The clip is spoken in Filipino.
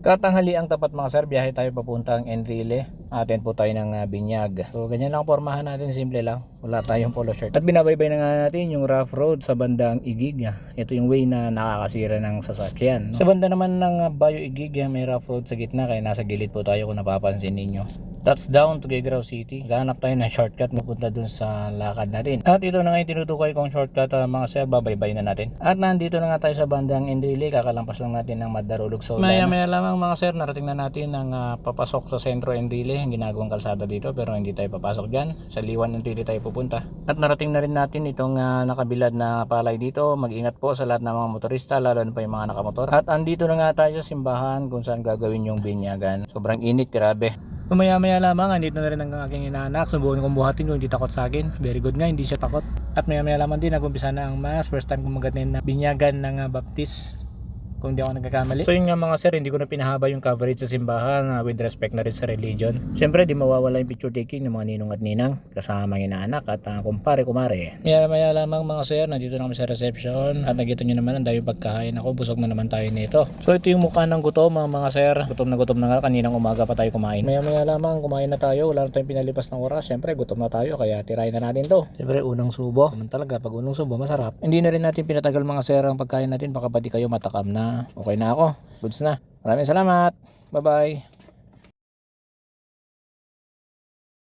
Katanghali ang tapat mga sir, biyahe tayo papuntang Enrile. Atin po tayo ng ah, binyag. So ganyan lang ang pormahan natin, simple lang. Wala tayong polo shirt. At binabaybay na nga natin yung rough road sa bandang Igig. Ito yung way na nakakasira ng sasakyan. no? Sa banda naman ng ah, Bayo Igig, ah, may rough road sa gitna kaya nasa gilid po tayo kung napapansin ninyo. Touchdown to Gegraw City. Gahanap tayo ng shortcut mapunta dun sa lakad natin. At ito na nga yung tinutukoy kong shortcut ah, mga sir, babaybay na natin. At nandito na nga tayo sa bandang Enrile, kakalampas lang natin ng Madarulog Sola. Maya maya lamang mga sir, narating na natin ang ah, papasok sa sentro Enrile, ang ginagawang kalsada dito pero hindi tayo papasok dyan. Sa Liwan Enrile tayo pupunta. At narating na rin natin itong ah, nakabilad na palay dito. Mag-ingat po sa lahat ng mga motorista, lalo na pa yung mga nakamotor. At andito na nga tayo sa simbahan kung saan gagawin yung binyagan. Sobrang init, grabe. Umaya maya lamang, andito na rin ang aking inaanak. Subukan kong buhatin kung hindi takot sa akin. Very good nga, hindi siya takot. At maya maya lamang din, nagumpisa na ang mass. First time kong magatin na binyagan ng uh, baptist. Kung di ako nagkakamali. So yun nga mga sir, hindi ko na pinahaba yung coverage sa simbahan uh, with respect na rin sa religion. Siyempre, di mawawala yung picture taking ng mga ninong at ninang kasama ang inaanak at uh, kumpare kumare. Maya maya lamang mga sir, nandito na kami sa reception at nakita nyo naman ang daming pagkain ako. Busog na naman tayo nito. So ito yung mukha ng gutom mga, mga sir. Gutom na gutom na nga kaninang umaga pa tayo kumain. Maya maya lamang kumain na tayo. Wala na tayong pinalipas ng oras. Siyempre, gutom na tayo kaya tirahin na natin to. Siyempre, unang subo. Naman talaga, pag unang subo, masarap. Hindi na rin natin pinatagal mga sir ang pagkain natin. Baka pati kayo matakam na. Okay na ako. Goods na. Maraming salamat. Bye-bye.